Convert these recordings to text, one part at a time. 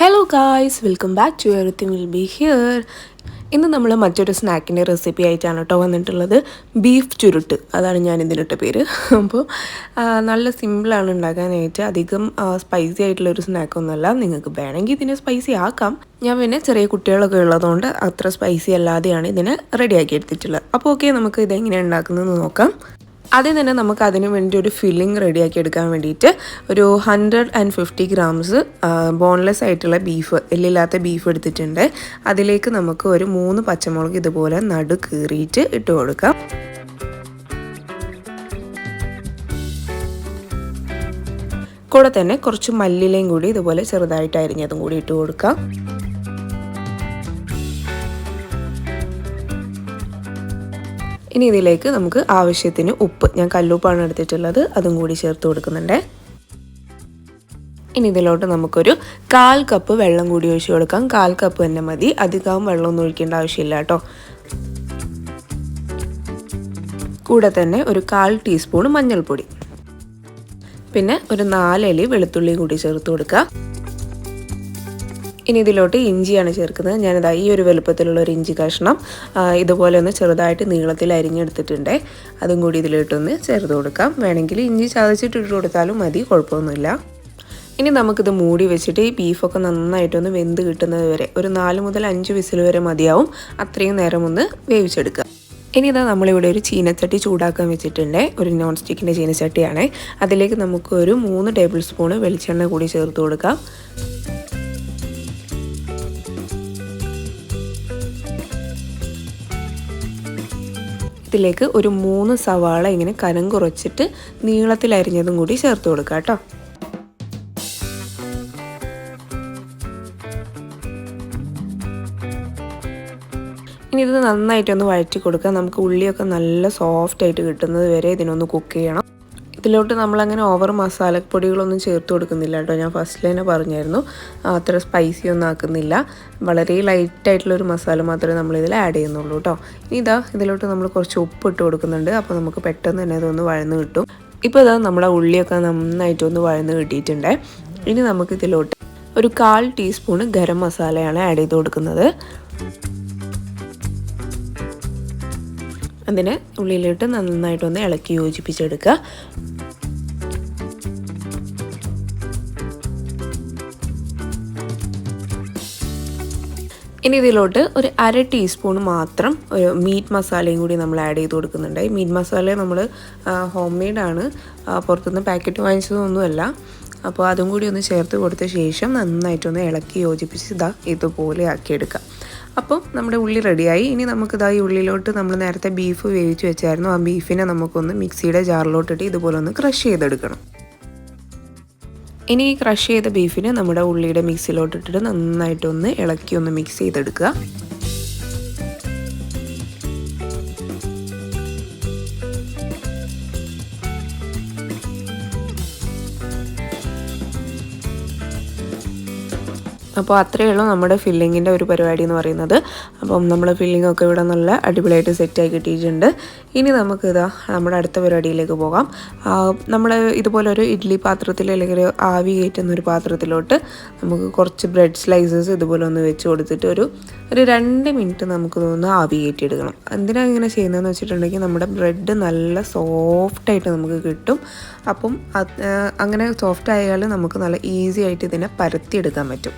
Hello guys welcome back to everything will be here ഇന്ന് നമ്മൾ മറ്റൊരു സ്നാക്കിന്റെ റെസിപ്പി ആയിട്ടാണ് കേട്ടോ വന്നിട്ടുള്ളത്. ബീഫ് ചുരുട്ട്. അതാണ് ഞാൻ ഇതിനിട്ട പേര് അപ്പോൾ നല്ല സിമ്പിളാണ് ഉണ്ടാക്കാനായിട്ട്. അധികം സ്പൈസി ആയിട്ടുള്ള ഒരു സ്നാക്കൊന്നുമല്ല നിങ്ങൾക്ക് വേണമെങ്കിൽ ഇതിനെ സ്പൈസി ആക്കാം. ഞാൻ പിന്നെ ചെറിയ കുട്ടികളൊക്കെ ഉള്ളതുകൊണ്ട് അത്ര സ്പൈസി അല്ലാതെയാണ് ഇതിനെ റെഡിയാക്കി എടുത്തിട്ടുള്ളത്. അപ്പോൾ ഓക്കെ നമുക്ക് ഇതെങ്ങനെയാണ് ഉണ്ടാക്കുന്നതെന്ന് നോക്കാം. ആദ്യം തന്നെ നമുക്ക് അതിന് വേണ്ടി ഒരു ഫില്ലിംഗ് റെഡിയാക്കി എടുക്കാൻ വേണ്ടിയിട്ട് ഒരു hundred and fifty grams boneless ആയിട്ടുള്ള ബീഫ് എല്ലില്ലാത്ത ബീഫ് എടുത്തിട്ടുണ്ട്. അതിലേക്ക് നമുക്ക് ഒരു മൂന്ന് പച്ചമുളക് ഇതുപോലെ നടു കീറിയിട്ട് ഇട്ട് കൊടുക്കാം. കൂടെ തന്നെ കുറച്ച് മല്ലിലയും കൂടി ഇതുപോലെ ചെറുതായിട്ട് അരിഞ്ഞതും കൂടി ഇട്ട് കൊടുക്കാം. ഇനി ഇതിലേക്ക് നമുക്ക് ആവശ്യത്തിന് ഉപ്പ്. ഞാൻ കല്ലുപ്പാണ് എടുത്തിട്ടുള്ളത്. അതും കൂടി ചേർത്ത് കൊടുക്കുന്നുണ്ട്. ഇനി ഇതിലോട്ട് നമുക്കൊരു കാൽ കപ്പ് വെള്ളം കൂടി ഒഴിച്ച് കൊടുക്കാം. കാൽ കപ്പ് തന്നെ മതി. അധികം വെള്ളമൊന്നും ഒഴിക്കേണ്ട ആവശ്യമില്ല കേട്ടോ. കൂടെ തന്നെ ഒരു കാൽ ടീസ്പൂൺ മഞ്ഞൾപ്പൊടി. പിന്നെ ഒരു നാലലി വെളുത്തുള്ളി കൂടി ചേർത്ത് കൊടുക്കുക. ഇനി ഇതിലോട്ട് ഇഞ്ചിയാണ് ചേർക്കുന്നത്. ഞാനിതാ ഈ ഒരു വലുപ്പത്തിലുള്ള ഒരു ഇഞ്ചി കഷ്ണം ഇതുപോലെ ഒന്ന് ചെറുതായിട്ട് നീളത്തിൽ അരിഞ്ഞെടുത്തിട്ടുണ്ട്. അതും കൂടി ഇതിലോട്ടൊന്ന് ചേർത്ത് കൊടുക്കാം. വേണമെങ്കിൽ ഇഞ്ചി ചതച്ചിട്ട് ഇട്ട് കൊടുത്താലും മതി കുഴപ്പമൊന്നുമില്ല. ഇനി നമുക്കിത് മൂടി വെച്ചിട്ട് ഈ ബീഫൊക്കെ നന്നായിട്ടൊന്ന് വെന്ത് കിട്ടുന്നത് വരെ ഒരു നാല് മുതൽ അഞ്ച് വിസിൽ വരെ മതിയാവും. അത്രയും നേരം ഒന്ന് വേവിച്ചെടുക്കുക. ഇനി ഇതാ നമ്മളിവിടെ ഒരു ചീനച്ചട്ടി ചൂടാക്കാൻ വെച്ചിട്ടുണ്ട്. ഒരു നോൺ സ്റ്റിക്കിന്റെ ചീനച്ചട്ടിയാണ്. അതിലേക്ക് നമുക്ക് ഒരു മൂന്ന് ടേബിൾ സ്പൂണ് വെളിച്ചെണ്ണ കൂടി ചേർത്ത് കൊടുക്കാം. ഇതിലേക്ക് ഒരു മൂന്ന് സവാള ഇങ്ങനെ കനം കുറച്ചിട്ട് നീളത്തിൽ അരിഞ്ഞതും കൂടി ചേർത്ത് കൊടുക്കുക കേട്ടോ. ഇനി ഇത് നന്നായിട്ടൊന്ന് വഴറ്റി കൊടുക്കുക. നമുക്ക് ഉള്ളിയൊക്കെ നല്ല സോഫ്റ്റ് ആയിട്ട് കിട്ടുന്നത് വരെ ഇതിനൊന്ന് കുക്ക് ചെയ്യണം. ഇതിലോട്ട് നമ്മളങ്ങനെ ഓവർ മസാലപ്പൊടികളൊന്നും ചേർത്ത് കൊടുക്കുന്നില്ല കേട്ടോ. ഞാൻ ഫസ്റ്റ് തന്നെ പറഞ്ഞായിരുന്നു. അത്ര സ്പൈസി ഒന്നും ആക്കുന്നില്ല. വളരെ ലൈറ്റായിട്ടുള്ളൊരു മസാല മാത്രമേ നമ്മൾ ഇതിൽ ആഡ് ചെയ്യുന്നുള്ളൂ കേട്ടോ. ഇനി ഇതാ ഇതിലോട്ട് നമ്മൾ കുറച്ച് ഉപ്പ് ഇട്ട് കൊടുക്കുന്നുണ്ട്. അപ്പോൾ നമുക്ക് പെട്ടെന്ന് തന്നെ ഇതൊന്ന് വഴന്ന് കിട്ടും. ഇപ്പോൾ ഇതാ നമ്മുടെ ഉള്ളിയൊക്കെ നന്നായിട്ടൊന്ന് വഴന്ന് കിട്ടിയിട്ടുണ്ട്. ഇനി നമുക്ക് ഇതിലോട്ട് ഒരു കാൽ ടീസ്പൂണ് ഗരം മസാലയാണ് ആഡ് ചെയ്ത് കൊടുക്കുന്നത്. അതിനെ ഉള്ളിലിട്ട് നന്നായിട്ടൊന്ന് ഇളക്കി യോജിപ്പിച്ചെടുക്കുക. ഇനി ഇതിലോട്ട് ഒരു അര ടീസ്പൂൺ മാത്രം ഒരു മീറ്റ് മസാലയും കൂടി നമ്മൾ ആഡ് ചെയ്ത് കൊടുക്കുന്നുണ്ട്. മീറ്റ് മസാല നമ്മൾ ഹോം മെയ്ഡാണ് പുറത്തുനിന്ന് പാക്കറ്റ് വാങ്ങിച്ചതൊന്നുമല്ല. അപ്പോൾ അതും കൂടി ഒന്ന് ചേർത്ത് കൊടുത്ത ശേഷം നന്നായിട്ടൊന്ന് ഇളക്കി യോജിപ്പിച്ച് ഇതാ ഇതുപോലെ ആക്കിയെടുക്കാം. അപ്പം നമ്മുടെ ഉള്ളി റെഡിയായി. ഇനി നമുക്കിതാ ഈ ഉള്ളിലോട്ട് നമ്മൾ നേരത്തെ ബീഫ് വേവിച്ച് വെച്ചായിരുന്നു. ആ ബീഫിനെ നമുക്കൊന്ന് മിക്സിയുടെ ജാറിലോട്ടിട്ട് ഇതുപോലെ ഒന്ന് ക്രഷ് ചെയ്തെടുക്കണം. ഇനി ഈ ക്രഷ് ചെയ്ത ബീഫിനെ നമ്മുടെ ഉള്ളിയുടെ മിക്സിയിലോട്ടിട്ടിട്ട് നന്നായിട്ടൊന്ന് ഇളക്കി ഒന്ന് മിക്സ് ചെയ്തെടുക്കുക. അപ്പോൾ അത്രയേ ഉള്ളൂ നമ്മുടെ ഫില്ലിങ്ങിന്റെ ഒരു പരിപാടി എന്ന് പറയുന്നത്. അപ്പം നമ്മൾ ഫില്ലിംഗ് ഒക്കെ ഇവിടെ നല്ല അടിപൊളിയായിട്ട് സെറ്റായി കിട്ടിയിട്ടുണ്ട്. ഇനി നമുക്ക് ഇതാ നമ്മുടെ അടുത്ത പരിപാടിയിലേക്ക് പോകാം. നമ്മൾ ഇതുപോലെ ഒരു ഇഡ്ഡലി പാത്രത്തിൽ അല്ലെങ്കിൽ ഒരു ആവി കയറ്റുന്ന ഒരു പാത്രത്തിലോട്ട് നമുക്ക് കുറച്ച് ബ്രെഡ് സ്ലൈസസ് ഇതുപോലെ ഒന്ന് വെച്ച് കൊടുത്തിട്ട് ഒരു ഒരു രണ്ട് മിനിറ്റ് നമുക്ക് ഒന്ന് ആവി കയറ്റിയെടുക്കണം. എന്തിനാണ് ഇങ്ങനെ ചെയ്യുന്നതെന്ന് വെച്ചിട്ടുണ്ടെങ്കിൽ നമ്മുടെ ബ്രെഡ് നല്ല സോഫ്റ്റായിട്ട് നമുക്ക് കിട്ടും. അപ്പം അങ്ങനെ സോഫ്റ്റ് ആയാൽ നമുക്ക് നല്ല ഈസി ആയിട്ട് ഇതിനെ പരത്തിയെടുക്കാൻ പറ്റും.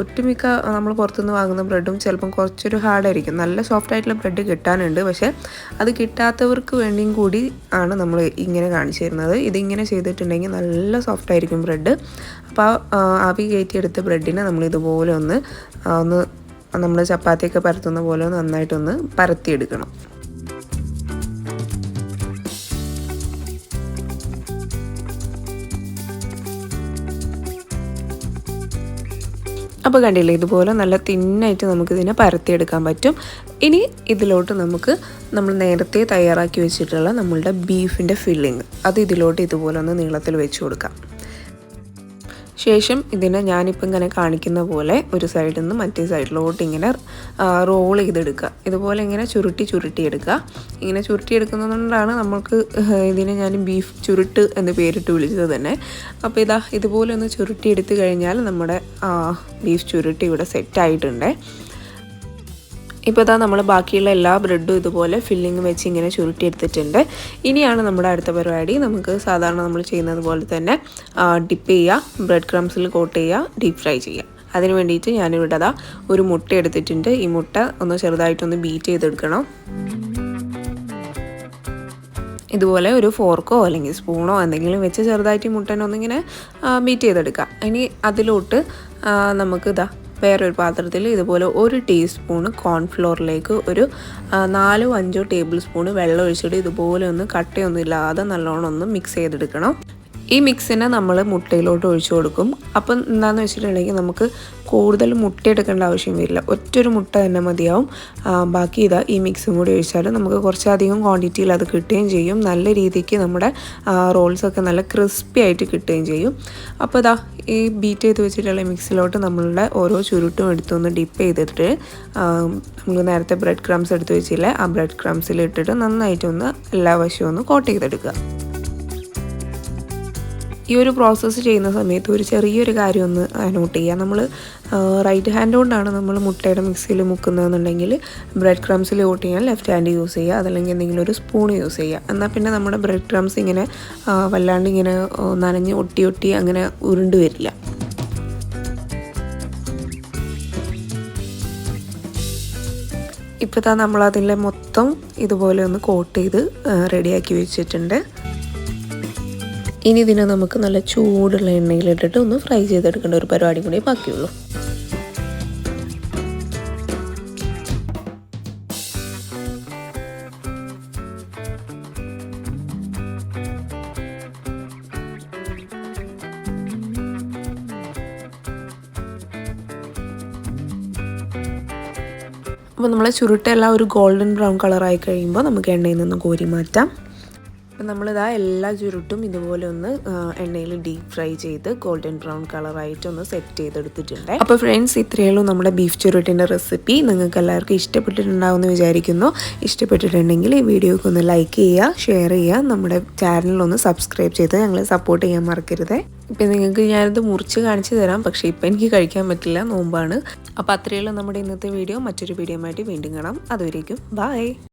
ഒട്ടുമിക്ക നമ്മൾ പുറത്തുനിന്ന് വാങ്ങുന്ന ബ്രെഡും ചിലപ്പം കുറച്ചൊരു ഹാർഡായിരിക്കും നല്ല സോഫ്റ്റ് ആയിട്ടുള്ള ബ്രെഡ് കിട്ടാനുണ്ട്. പക്ഷേ അത് കിട്ടാത്തവർക്ക് വേണ്ടിയും കൂടി ആണ് നമ്മൾ ഇങ്ങനെ കാണിച്ചു തരുന്നത്. ഇതിങ്ങനെ ചെയ്തിട്ടുണ്ടെങ്കിൽ നല്ല സോഫ്റ്റ് ആയിരിക്കും ബ്രെഡ്. അപ്പോൾ ആവി കയറ്റിയെടുത്ത ബ്രെഡിനെ നമ്മൾ ഇതുപോലെ ഒന്ന് ഒന്ന് നമ്മൾ ചപ്പാത്തിയൊക്കെ പരത്തുന്ന പോലെ നന്നായിട്ടൊന്ന് പരത്തിയെടുക്കണം. അപ്പോൾ കണ്ടില്ലേ ഇതുപോലെ നല്ല തിന്നായിട്ട് നമുക്കിതിനെ പരത്തിയെടുക്കാൻ പറ്റും. ഇനി ഇതിലോട്ട് നമുക്ക് നമ്മൾ നേരത്തെ തയ്യാറാക്കി വെച്ചിട്ടുള്ള നമ്മളുടെ ബീഫിന്റെ ഫില്ലിങ്. അത് ഇതിലോട്ട് ഇതുപോലെ ഒന്ന് നീളത്തിൽ വെച്ച് കൊടുക്കാം. ശേഷം ഇതിനെ ഞാനിപ്പോൾ ഇങ്ങനെ കാണിക്കുന്ന പോലെ ഒരു സൈഡിൽ നിന്ന് മറ്റേ സൈഡിലോട്ട് ഇങ്ങനെ റോൾ ചെയ്തെടുക്കുക. ഇതുപോലെ ഇങ്ങനെ ചുരുട്ടി ചുരുട്ടി എടുക്കുക ഇങ്ങനെ ചുരുട്ടി എടുക്കുന്നതുകൊണ്ടാണ് നമ്മൾക്ക് ഇതിനെ ഞാൻ ബീഫ് ചുരുട്ട് എന്ന് പേരിട്ട് വിളിച്ചത് തന്നെ. അപ്പോൾ ഇതാ ഇതുപോലെ ഒന്ന് ചുരുട്ടി എടുത്തു കഴിഞ്ഞാൽ നമ്മുടെ ബീഫ് ചുരുട്ടി ഇവിടെ സെറ്റായിട്ടുണ്ട് ഇപ്പോൾ ഇതാ നമ്മൾ ബാക്കിയുള്ള എല്ലാ ബ്രെഡും ഇതുപോലെ ഫില്ലിങ് വെച്ച് ഇങ്ങനെ ചുരുട്ടി എടുത്തിട്ടുണ്ട് ഇനിയാണ് നമ്മുടെ അടുത്ത പരിപാടി. നമുക്ക് സാധാരണ നമ്മൾ ചെയ്യുന്നത് പോലെ തന്നെ ഡിപ്പ് ചെയ്യുക ബ്രെഡ് ക്രംസിൽ കോട്ട് ചെയ്യുക ഡീപ്പ് ഫ്രൈ ചെയ്യുക അതിന് വേണ്ടിയിട്ട് ഞാനിവിടെ അതാ ഒരു മുട്ട എടുത്തിട്ടുണ്ട്. ഈ മുട്ട ഒന്ന് ചെറുതായിട്ടൊന്ന് ബീറ്റ് ചെയ്തെടുക്കണം. ഇതുപോലെ ഒരു ഫോർക്കോ അല്ലെങ്കിൽ സ്പൂണോ എന്തെങ്കിലും വെച്ച് ചെറുതായിട്ട് മുട്ടനെ ഒന്നിങ്ങനെ ബീറ്റ് ചെയ്തെടുക്കുക ഇനി അതിലോട്ട് നമുക്ക് ഇതാ വേറൊരു പാത്രത്തിൽ ഇതുപോലെ ഒരു ടീസ്പൂണ് കോൺഫ്ലോറിലേക്ക് ഒരു നാലോ അഞ്ചോ ടേബിൾ സ്പൂണ് വെള്ളം ഒഴിച്ചിട്ട് ഇതുപോലെ ഒന്ന് കട്ടയൊന്നും ഇല്ലാതെ നല്ലോണം ഒന്ന് മിക്സ് ചെയ്തെടുക്കണം. ഈ മിക്സിനെ നമ്മൾ മുട്ടയിലോട്ട് ഒഴിച്ചു കൊടുക്കും. അപ്പം എന്താണെന്ന് വെച്ചിട്ടുണ്ടെങ്കിൽ നമുക്ക് കൂടുതൽ മുട്ട എടുക്കേണ്ട ആവശ്യം വരില്ല. ഒറ്റൊരു മുട്ട തന്നെ മതിയാവും. ബാക്കി ഇതാ ഈ മിക്സും കൂടി ഒഴിച്ചാൽ നമുക്ക് കുറച്ചധികം ക്വാണ്ടിറ്റിയിൽ അത് കിട്ടുകയും ചെയ്യും. നല്ല രീതിക്ക് നമ്മുടെ റോൾസൊക്കെ നല്ല ക്രിസ്പി ആയിട്ട് കിട്ടുകയും ചെയ്യും. അപ്പോൾ ഇതാ ഈ ബീറ്റ് ചെയ്ത് വെച്ചിട്ടുള്ള മിക്സിലോട്ട് നമ്മളുടെ ഓരോ ചുരുട്ടും എടുത്തൊന്ന് ഡിപ്പ് ചെയ്തിട്ട് നമ്മൾ നേരത്തെ ബ്രെഡ് ക്രംസ് എടുത്ത് വെച്ചില്ലേ? ആ ബ്രെഡ് ക്രംസിൽ ഇട്ടിട്ട് നന്നായിട്ടൊന്ന് എല്ലാ വശവും ഒന്ന് കോട്ട് ചെയ്തെടുക്കുക. ഈ ഒരു പ്രോസസ്സ് ചെയ്യുന്ന സമയത്ത് ഒരു ചെറിയൊരു കാര്യം ഒന്ന് നോട്ട് ചെയ്യുക. നമ്മൾ റൈറ്റ് ഹാൻഡ് കൊണ്ടാണ് നമ്മൾ മുട്ടയുടെ മിക്സിയിൽ മുക്കുന്നതെന്നുണ്ടെങ്കിൽ ബ്രെഡ് ക്രംസിൽ കോട്ട് ചെയ്യാൻ ലെഫ്റ്റ് ഹാൻഡ് യൂസ് ചെയ്യുക. അതല്ലെങ്കിൽ എന്തെങ്കിലും ഒരു സ്പൂൺ യൂസ് ചെയ്യുക. എന്നാൽ പിന്നെ നമ്മുടെ ബ്രെഡ് ക്രംസ് ഇങ്ങനെ വല്ലാണ്ട് ഇങ്ങനെ നനഞ്ഞ് ഒട്ടി ഒട്ടി അങ്ങനെ ഉരുണ്ട് വരില്ല. ഇപ്പോൾ താ നമ്മളതിന്റെ മൊത്തം ഇതുപോലെ ഒന്ന് കോട്ട് ചെയ്ത് റെഡിയാക്കി വെച്ചിട്ടുണ്ട്. ഇനി ഇതിനെ നമുക്ക് നല്ല ചൂടുള്ള എണ്ണയിലിട്ടിട്ട് ഒന്ന് ഫ്രൈ ചെയ്തെടുക്കേണ്ട ഒരു പരിപാടി കൂടി ബാക്കിയുള്ളൂ. അപ്പോൾ നമ്മളെ ചുരുട്ടെല്ലാം ഒരു ഗോൾഡൻ ബ്രൗൺ കളറായി കഴിയുമ്പോൾ നമുക്ക് എണ്ണയിൽ നിന്ന് കോരി മാറ്റാം. അപ്പം നമ്മളിതാ എല്ലാ ചുരുട്ടും ഇതുപോലെ ഒന്ന് എണ്ണയിൽ ഡീപ്പ് ഫ്രൈ ചെയ്ത് ഗോൾഡൻ ബ്രൗൺ കളറായിട്ട് ഒന്ന് സെറ്റ് ചെയ്തെടുത്തിട്ടുണ്ട്. അപ്പോൾ ഫ്രണ്ട്സ് ഇത്രയുള്ളൂ നമ്മുടെ ബീഫ് ചുരുട്ടിന്റെ റെസിപ്പി. നിങ്ങൾക്ക് എല്ലാവർക്കും ഇഷ്ടപ്പെട്ടിട്ടുണ്ടാവുമെന്ന് വിചാരിക്കുന്നു. ഇഷ്ടപ്പെട്ടിട്ടുണ്ടെങ്കിൽ ഈ വീഡിയോക്ക് ഒന്ന് ലൈക്ക് ചെയ്യുക ഷെയർ ചെയ്യുക. നമ്മുടെ ചാനലൊന്ന് സബ്സ്ക്രൈബ് ചെയ്ത് ഞങ്ങളെ സപ്പോർട്ട് ചെയ്യാൻ മറക്കരുത്. ഇപ്പം നിങ്ങൾക്ക് ഞാനിത് മുറിച്ച് കാണിച്ചു തരാം. പക്ഷേ ഇപ്പം എനിക്ക് കഴിക്കാൻ പറ്റില്ല നോമ്പാണ്. അപ്പോൾ അത്രയുള്ള നമ്മുടെ ഇന്നത്തെ വീഡിയോ. മറ്റൊരു വീഡിയോ ആയിട്ട് വീണ്ടും കാണാം. അതുവരേക്കും ബായ്